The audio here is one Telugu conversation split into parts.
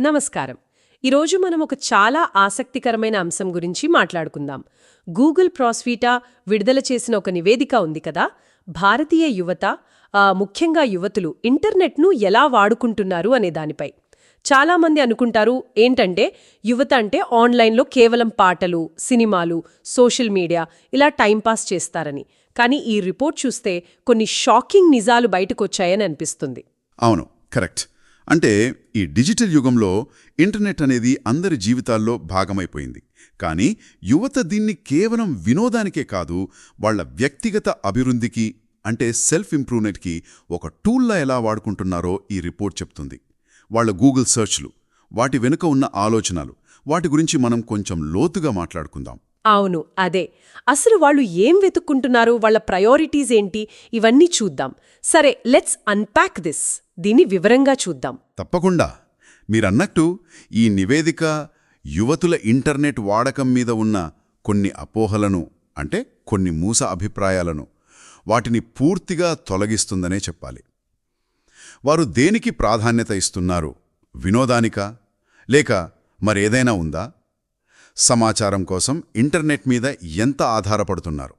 నమస్కారం. ఈరోజు మనం ఒక చాలా ఆసక్తికరమైన అంశం గురించి మాట్లాడుకుందాం. గూగుల్ ప్రాస్వీటా విడుదల చేసిన ఒక నివేదిక ఉంది కదా? భారతీయ యువత ముఖ్యంగా యువతులు ఇంటర్నెట్ను ఎలా వాడుకుంటున్నారు అనే దానిపై. చాలామంది అనుకుంటారు ఏంటంటే యువత అంటే ఆన్లైన్లో కేవలం పాటలు సినిమాలు సోషల్ మీడియా ఇలా టైంపాస్ చేస్తారని. కానీ ఈ రిపోర్ట్ చూస్తే కొన్ని షాకింగ్ నిజాలు బయటకొచ్చాయని అనిపిస్తుంది. అవును కరెక్ట్. అంటే ఈ డిజిటల్ యుగంలో ఇంటర్నెట్ అనేది అందరి జీవితాల్లో భాగమైపోయింది. కానీ యువత దీన్ని కేవలం వినోదానికే కాదు వాళ్ళ వ్యక్తిగత అభివృద్ధికి అంటే సెల్ఫ్ ఇంప్రూవ్మెంట్కి ఒక టూల్లా ఎలా వాడుకుంటున్నారో ఈ రిపోర్ట్ చెప్తుంది. వాళ్ళ గూగుల్ సెర్చ్లు వాటి వెనుక ఉన్న ఆలోచనలు వాటి గురించి మనం కొంచెం లోతుగా మాట్లాడుకుందాం. అవును అదే. అసలు వాళ్ళు ఏం వెతుక్కుంటున్నారు? వాళ్ళ ప్రయారిటీస్ ఏంటి? ఇవన్నీ చూద్దాం. సరే లెట్స్ అన్పాక్ దిస్. దీన్ని వివరంగా చూద్దాం. తప్పకుండా. మీరన్నట్టు ఈ నివేదిక యువతుల ఇంటర్నెట్ వాడకం మీద ఉన్న కొన్ని అపోహలను అంటే కొన్ని మూస అభిప్రాయాలను వాటిని పూర్తిగా తొలగిస్తుందనే చెప్పాలి. వారు దేనికి ప్రాధాన్యత ఇస్తున్నారు? వినోదానికా? లేక మరేదైనా ఉందా? సమాచారం కోసం ఇంటర్నెట్ మీద ఎంత ఆధారపడుతున్నారు?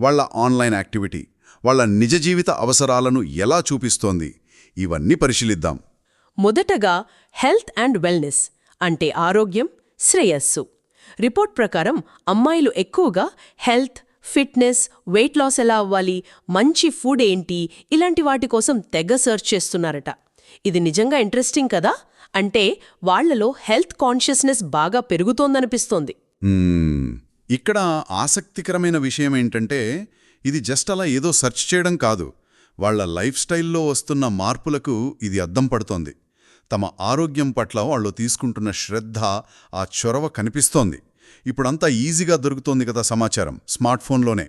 వాళ్ళ ఆన్లైన్ యాక్టివిటీ వాళ్ళ నిజ జీవిత అవసరాలను ఎలా చూపిస్తోంది? ఇవన్నీ పరిశీలిద్దాం. మొదటగా హెల్త్ అండ్ వెల్నెస్ అంటే ఆరోగ్యం శ్రేయస్సు. రిపోర్ట్ ప్రకారం అమ్మాయిలు ఎక్కువగా హెల్త్ ఫిట్నెస్ వెయిట్ లాస్ ఎలా అవ్వాలి మంచి ఫుడ్ ఏంటి ఇలాంటి వాటి కోసం తెగ సెర్చ్ చేస్తున్నారట. ఇది నిజంగా ఇంట్రెస్టింగ్ కదా? అంటే వాళ్ళలో హెల్త్ కాన్షియస్నెస్ బాగా పెరుగుతోందనిపిస్తోంది. ఇక్కడ ఆసక్తికరమైన విషయం ఏంటంటే ఇది జస్ట్ అలా ఏదో సెర్చ్ చేయడం కాదు. వాళ్ళ లైఫ్ స్టైల్లో వస్తున్న మార్పులకు ఇది అద్దం పడుతోంది. తమ ఆరోగ్యం పట్ల వాళ్ళు తీసుకుంటున్న శ్రద్ధ ఆ చొరవ కనిపిస్తోంది. ఇప్పుడంతా ఈజీగా దొరుకుతోంది కదా సమాచారం స్మార్ట్ ఫోన్లోనే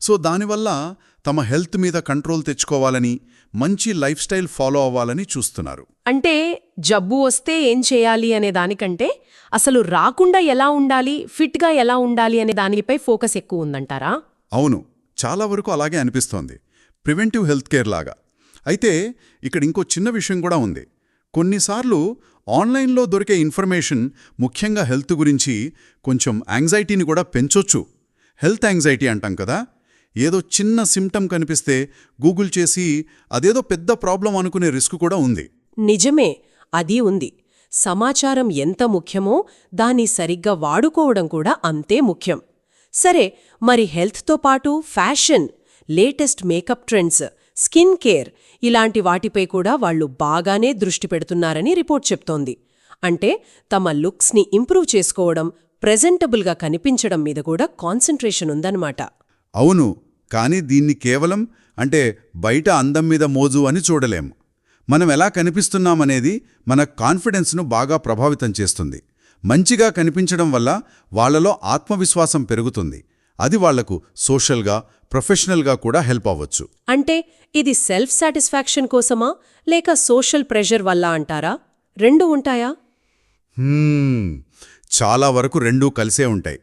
సో దానివల్ల తమ హెల్త్ మీద కంట్రోల్ తెచ్చుకోవాలని మంచి లైఫ్ స్టైల్ ఫాలో అవ్వాలని చూస్తున్నారు. అంటే జబ్బు వస్తే ఏం చేయాలి అనే దానికంటే అసలు రాకుండా ఎలా ఉండాలి ఫిట్గా ఎలా ఉండాలి అనే దానిపై ఫోకస్ ఎక్కువ ఉందంటారా? అవును. చాలా వరకు అలాగే అనిపిస్తోంది. ప్రివెంటివ్ హెల్త్ కేర్ లాగా. అయితే ఇక్కడ ఇంకో చిన్న విషయం కూడా ఉంది. కొన్నిసార్లు ఆన్లైన్లో దొరికే ఇన్ఫర్మేషన్ ముఖ్యంగా హెల్త్ గురించి కొంచెం యాంగ్జైటీని కూడా పెంచొచ్చు. హెల్త్ యాంగ్జైటీ అంటాం కదా. ఏదో చిన్న సిమ్టమ్ కనిపిస్తే గూగుల్ చేసి అదేదో పెద్ద ప్రాబ్లం అనుకునే రిస్క్ కూడా ఉంది. నిజమే. అది ఉంది. సమాచారం ఎంత ముఖ్యమో దాన్ని సరిగ్గా వాడుకోవడం కూడా అంతే ముఖ్యం. సరే మరి హెల్త్తో పాటు fashion latest makeup trends skin care ఇలాంటి వాటిపై కూడా వాళ్ళు బాగానే దృష్టి పెడుతున్నారని రిపోర్ట్ చెప్తోంది. అంటే తమ లుక్స్ని ఇంప్రూవ్ చేసుకోవడం ప్రెజెంటబుల్గా కనిపించడం మీద కూడా కాన్సంట్రేషన్ ఉందన్నమాట. అవును కానీ దీన్ని కేవలం అంటే బయట అందం మీద మోజు అని చూడలేము మనం ఎలా కనిపిస్తున్నామనేది మన కాన్ఫిడెన్స్ను బాగా ప్రభావితం చేస్తుంది. మంచిగా కనిపించడం వల్ల వాళ్ళలో ఆత్మవిశ్వాసం పెరుగుతుంది. అది వాళ్ళకు సోషల్గా ప్రొఫెషనల్గా కూడా హెల్ప్ అవ్వచ్చు. అంటే ఇది సెల్ఫ్ సాటిస్ఫాక్షన్ కోసమా లేక సోషల్ ప్రెషర్ వల్ల అంటారా? రెండు ఉంటాయా? చాలా వరకు రెండూ కలిసే ఉంటాయి.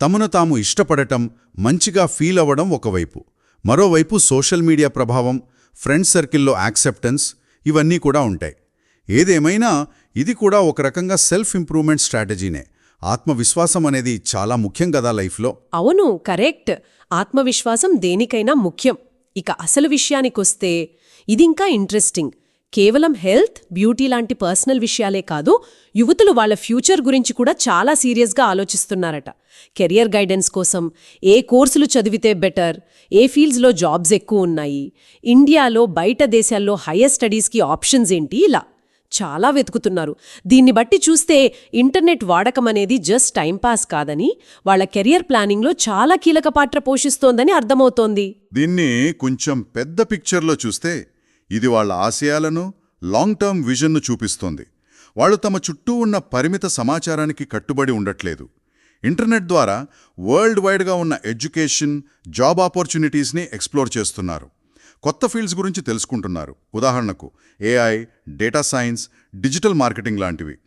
తమను తాము ఇష్టపడటం మంచిగా ఫీల్ అవ్వడం ఒకవైపు. మరోవైపు సోషల్ మీడియా ప్రభావం ఫ్రెండ్స్ సర్కిల్లో యాక్సెప్టెన్స్ ఇవన్నీ కూడా ఉంటాయి. ఏదేమైనా ఇది కూడా ఒక రకంగా సెల్ఫ్ ఇంప్రూవ్మెంట్ స్ట్రాటజీనే. ఆత్మవిశ్వాసం అనేది చాలా ముఖ్యం కదా లైఫ్లో. అవును కరెక్ట్. ఆత్మవిశ్వాసం దేనికైనా ముఖ్యం. ఇక అసలు విషయానికొస్తే ఇదింకా ఇంట్రెస్టింగ్. కేవలం హెల్త్ బ్యూటీ లాంటి పర్సనల్ విషయాలే కాదు యువతులు వాళ్ళ ఫ్యూచర్ గురించి కూడా చాలా సీరియస్గా ఆలోచిస్తున్నారట. కెరియర్ గైడెన్స్ కోసం ఏ కోర్సులు చదివితే బెటర్ ఏ ఫీల్డ్స్లో జాబ్స్ ఎక్కువ ఉన్నాయి ఇండియాలో బయట దేశాల్లో హయ్యర్ స్టడీస్కి ఆప్షన్స్ ఏంటి ఇలా చాలా వెతుకుతున్నారు. దీన్ని బట్టి చూస్తే ఇంటర్నెట్ వాడకం అనేది జస్ట్ టైంపాస్ కాదని వాళ్ళ కెరియర్ ప్లానింగ్లో చాలా కీలక పాత్ర పోషిస్తోందని అర్థమవుతోంది. దీన్ని కొంచెం పెద్ద పిక్చర్లో చూస్తే ఇది వాళ్ళ ఆశయాలను లాంగ్ టర్మ్ విజన్ను చూపిస్తోంది. వాళ్ళు తమ చుట్టూ ఉన్న పరిమిత సమాచారానికి కట్టుబడి ఉండట్లేదు. ఇంటర్నెట్ ద్వారా వరల్డ్ వైడ్గా ఉన్న ఎడ్యుకేషన్ జాబ్ ఆపర్చునిటీస్ని ఎక్స్ప్లోర్ చేస్తున్నారు. కొత్త ఫీల్డ్స్ గురించి తెలుసుకుంటున్నారు. ఉదాహరణకు AI data science digital marketing లాంటివి.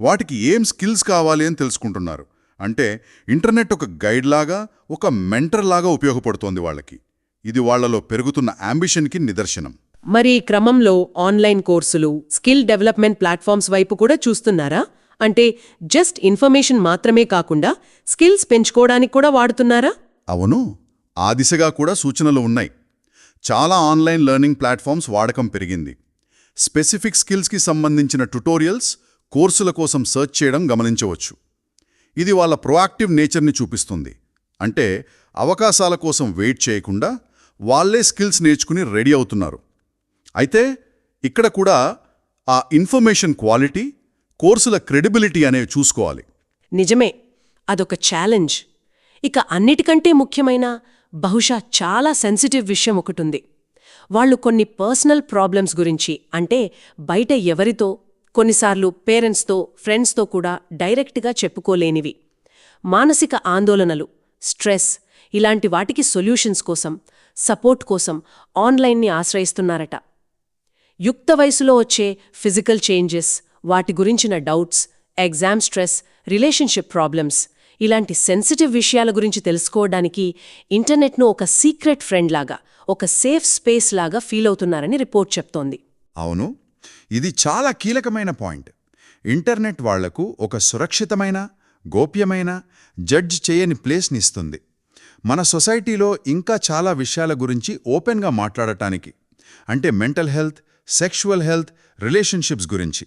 వాటికి ఏం స్కిల్స్ కావాలి అని తెలుసుకుంటున్నారు. అంటే ఇంటర్నెట్ ఒక గైడ్ లాగా ఒక మెంటర్ లాగా ఉపయోగపడుతోంది వాళ్ళకి. ఇది వాళ్ళలో పెరుగుతున్న అంబిషన్కి నిదర్శనం. మరి ఈ క్రమంలో ఆన్లైన్ కోర్సులు స్కిల్ డెవలప్మెంట్ ప్లాట్ఫామ్స్ వైపు కూడా చూస్తున్నారా? అంటే జస్ట్ ఇన్ఫర్మేషన్ మాత్రమే కాకుండా స్కిల్స్ పెంచుకోవడానికి కూడా వాడుతున్నారా? అవును. ఆ దిశగా కూడా సూచనలు ఉన్నాయి. చాలా ఆన్లైన్ లెర్నింగ్ ప్లాట్ఫామ్స్ వాడకం పెరిగింది. స్పెసిఫిక్ స్కిల్స్కి సంబంధించిన ట్యుటోరియల్స్ కోర్సుల కోసం సెర్చ్ చేయడం గమనించవచ్చు. ఇది వాళ్ళ ప్రొయాక్టివ్ నేచర్ని చూపిస్తుంది. అంటే అవకాశాల కోసం వెయిట్ చేయకుండా వాళ్ళే స్కిల్స్ నేర్చుకుని రెడీ అవుతున్నారు. అయితే ఇక్కడ కూడా ఆ ఇన్ఫర్మేషన్ క్వాలిటీ కోర్సుల క్రెడిబిలిటీ అనేవి చూసుకోవాలి. నిజమే. అదొక ఛాలెంజ్. ఇక అన్నిటికంటే ముఖ్యమైన బహుశా చాలా సెన్సిటివ్ విషయం ఒకటుంది. వాళ్ళు కొన్ని పర్సనల్ ప్రాబ్లమ్స్ గురించి అంటే బయట ఎవరితో కొన్నిసార్లు పేరెంట్స్తో ఫ్రెండ్స్తో కూడా డైరెక్ట్గా చెప్పుకోలేనివి. మానసిక ఆందోళనలు స్ట్రెస్ ఇలాంటి వాటికి సొల్యూషన్స్ కోసం సపోర్ట్ కోసం ఆన్లైన్ని ఆశ్రయిస్తున్నారట. యుక్త వయసులో వచ్చే ఫిజికల్ చేంజెస్ వాటి గురించిన doubts exam stress relationship problems ఇలాంటి సెన్సిటివ్ విషయాల గురించి తెలుసుకోవడానికి ఇంటర్నెట్ను ఒక సీక్రెట్ ఫ్రెండ్ లాగా ఒక సేఫ్ స్పేస్ లాగా ఫీల్ అవుతున్నారని రిపోర్ట్ చెప్తోంది. అవును. ఇది చాలా కీలకమైన పాయింట్. ఇంటర్నెట్ వాళ్ళకు ఒక సురక్షితమైన గోప్యమైన జడ్జ్ చేయని ప్లేస్ని ఇస్తుంది. మన సొసైటీలో ఇంకా చాలా విషయాల గురించి ఓపెన్గా మాట్లాడటానికి అంటే mental health sexual health relationships గురించి.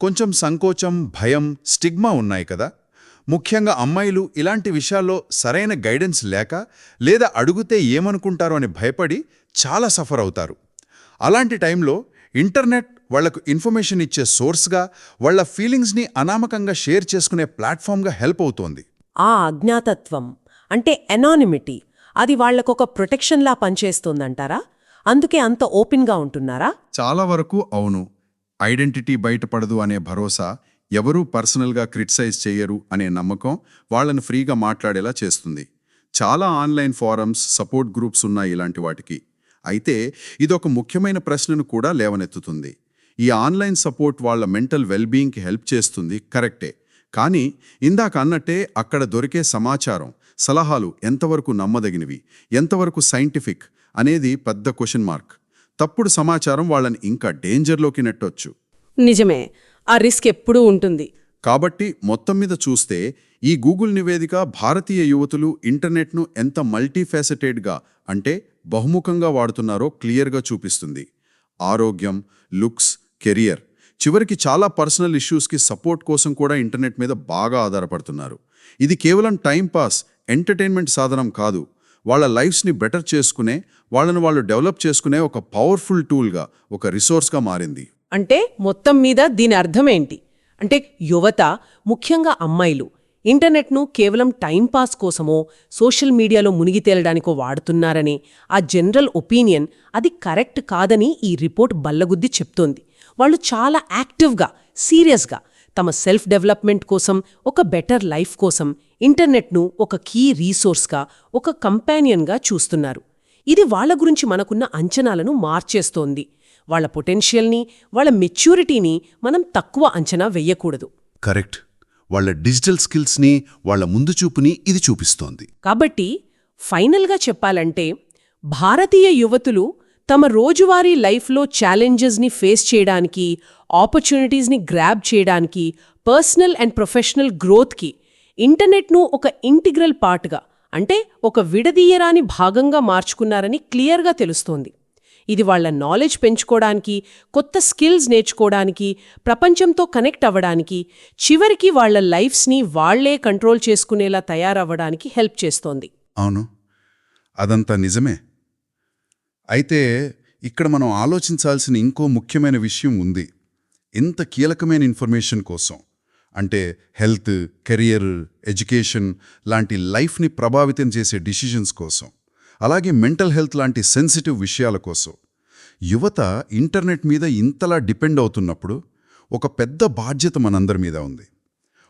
కొంచెం సంకోచం భయం స్టిగ్మా ఉన్నాయి కదా. ముఖ్యంగా అమ్మాయిలు ఇలాంటి విషయాల్లో సరైన గైడెన్స్ లేక లేదా అడుగుతే ఏమనుకుంటారో అని భయపడి చాలా సఫర్ అవుతారు. అలాంటి టైంలో ఇంటర్నెట్ వాళ్ళకు ఇన్ఫర్మేషన్ ఇచ్చే సోర్స్గా వాళ్ళ ఫీలింగ్స్ని అనామకంగా షేర్ చేసుకునే ప్లాట్ఫామ్గా హెల్ప్ అవుతోంది. ఆ అజ్ఞాతత్వం అంటే ఎనానిమిటీ అది వాళ్ళకొక ప్రొటెక్షన్లా పనిచేస్తోందంటారా? అందుకే అంత ఓపెన్గా ఉంటున్నారా? చాలా వరకు అవును. ఐడెంటిటీ బయటపడదు అనే భరోసా ఎవరూ పర్సనల్గా క్రిటిసైజ్ చేయరు అనే నమ్మకం వాళ్ళని ఫ్రీగా మాట్లాడేలా చేస్తుంది. చాలా ఆన్లైన్ ఫారమ్స్ సపోర్ట్ గ్రూప్స్ ఉన్నాయి ఇలాంటి వాటికి. అయితే ఇదొక ముఖ్యమైన ప్రశ్నను కూడా లేవనెత్తుతుంది. ఈ ఆన్లైన్ సపోర్ట్ వాళ్ళ మెంటల్ వెల్బీయింగ్కి హెల్ప్ చేస్తుంది కరెక్టే. కానీ ఇందాక అన్నట్టే అక్కడ దొరికే సమాచారం సలహాలు ఎంతవరకు నమ్మదగినవి ఎంతవరకు సైంటిఫిక్ అనేది పెద్ద క్వశ్చన్ మార్క్ తప్పుడు సమాచారం వాళ్ళని ఇంకా డేంజర్లోకి నెట్టొచ్చు. నిజమే ఆ రిస్క్ ఎప్పుడూ ఉంటుంది. కాబట్టి మొత్తం మీద చూస్తే ఈ గూగుల్ నివేదిక భారతీయ యువతులు ఇంటర్నెట్ను ఎంత మల్టీఫెసెటెడ్గా అంటే బహుముఖంగా వాడుతున్నారో క్లియర్గా చూపిస్తుంది. ఆరోగ్యం లుక్స్ కెరియర్ చివరికి చాలా పర్సనల్ ఇష్యూస్కి సపోర్ట్ కోసం కూడా ఇంటర్నెట్ మీద బాగా ఆధారపడుతున్నారు. ఇది కేవలం టైం పాస్ ఎంటర్టైన్మెంట్ సాధనం కాదు. వాళ్ళ లైఫ్స్ని బెటర్ చేసుకునే వాళ్ళని వాళ్ళు డెవలప్ చేసుకునే ఒక పవర్ఫుల్ టూల్గా ఒక రిసోర్స్గా మారింది. అంటే మొత్తం మీద దీని అర్థం ఏంటి? అంటే యువత ముఖ్యంగా అమ్మాయిలు ఇంటర్నెట్ను కేవలం టైంపాస్ కోసమో సోషల్ మీడియాలో మునిగి తేలడానికో వాడుతున్నారని ఆ జనరల్ ఒపీనియన్ అది కరెక్ట్ కాదని ఈ రిపోర్ట్ బల్లగుద్ది చెప్తోంది. వాళ్ళు చాలా యాక్టివ్గా సీరియస్గా తమ సెల్ఫ్ డెవలప్మెంట్ కోసం ఒక బెటర్ లైఫ్ కోసం ఇంటర్నెట్ను ఒక కీ రీసోర్స్గా ఒక కంపానియన్గా చూస్తున్నారు. ఇది వాళ్ళ గురించి మనకున్న అంచనాలను మార్చేస్తోంది. వాళ్ళ పొటెన్షియల్ని వాళ్ళ మెచ్యూరిటీని మనం తక్కువ అంచనా వెయ్యకూడదు కరెక్ట్. వాళ్ళ డిజిటల్ స్కిల్స్ని వాళ్ళ ముందు చూపుని ఇది చూపిస్తోంది. కాబట్టి ఫైనల్గా చెప్పాలంటే భారతీయ యువతులు తమ రోజువారీ లైఫ్లో ఛాలెంజెస్ని ఫేస్ చేయడానికి ఆపర్చునిటీస్ని గ్రాబ్ చేయడానికి పర్సనల్ అండ్ ప్రొఫెషనల్ గ్రోత్కి ఇంటర్నెట్ను ఒక ఇంటిగ్రల్ పార్ట్గా అంటే ఒక విడదీయరాని భాగంగా మార్చుకున్నారని క్లియర్గా తెలుస్తోంది. ఇది వాళ్ళ నాలెడ్జ్ పెంచుకోవడానికి కొత్త స్కిల్స్ నేర్చుకోవడానికి ప్రపంచంతో కనెక్ట్ అవ్వడానికి చివరికి వాళ్ళ లైఫ్స్ని వాళ్ళే కంట్రోల్ చేసుకునేలా తయారవ్వడానికి హెల్ప్ చేస్తోంది. అవును. అదంతా నిజమే. అయితే ఇక్కడ మనం ఆలోచించాల్సిన ఇంకో ముఖ్యమైన విషయం ఉంది. ఇంత కీలకమైన ఇన్ఫర్మేషన్ కోసం. అంటే హెల్త్ కెరియర్ ఎడ్యుకేషన్ లాంటి లైఫ్ని ప్రభావితం చేసే డిసిషన్స్ కోసం. అలాగే మెంటల్ హెల్త్ లాంటి సెన్సిటివ్ విషయాల కోసం. యువత ఇంటర్నెట్ మీద ఇంతలా డిపెండ్ అవుతున్నప్పుడు ఒక పెద్ద బాధ్యత మనందరి మీద ఉంది.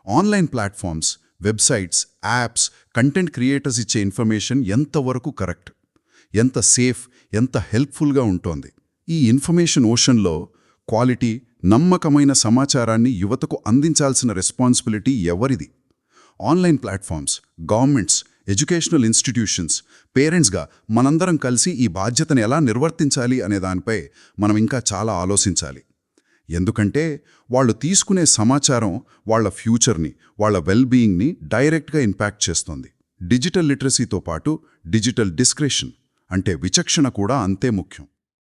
Online platforms websites apps content creators ఇచ్చే ఇన్ఫర్మేషన్ ఎంతవరకు కరెక్ట్? ఎంత సేఫ్? ఎంత హెల్ప్ఫుల్గా ఉంటోంది? ఈ ఇన్ఫర్మేషన్ ఓషన్లో క్వాలిటీ నమ్మకమైన సమాచారాన్ని యువతకు అందించాల్సిన రెస్పాన్సిబిలిటీ ఎవరిది? Online platforms governments educational institutions పేరెంట్స్గా మనందరం కలిసి ఈ బాధ్యతను ఎలా నిర్వర్తించాలి అనే దానిపై మనం ఇంకా చాలా ఆలోచించాలి. ఎందుకంటే వాళ్ళు తీసుకునే సమాచారం వాళ్ళ ఫ్యూచర్ని వాళ్ళ వెల్బీయింగ్ని డైరెక్ట్గా ఇంపాక్ట్ చేస్తుంది. డిజిటల్ లిటరసీతో పాటు డిజిటల్ డిస్క్రిషన్ అంటే విచక్షణ కూడా అంతే ముఖ్యం.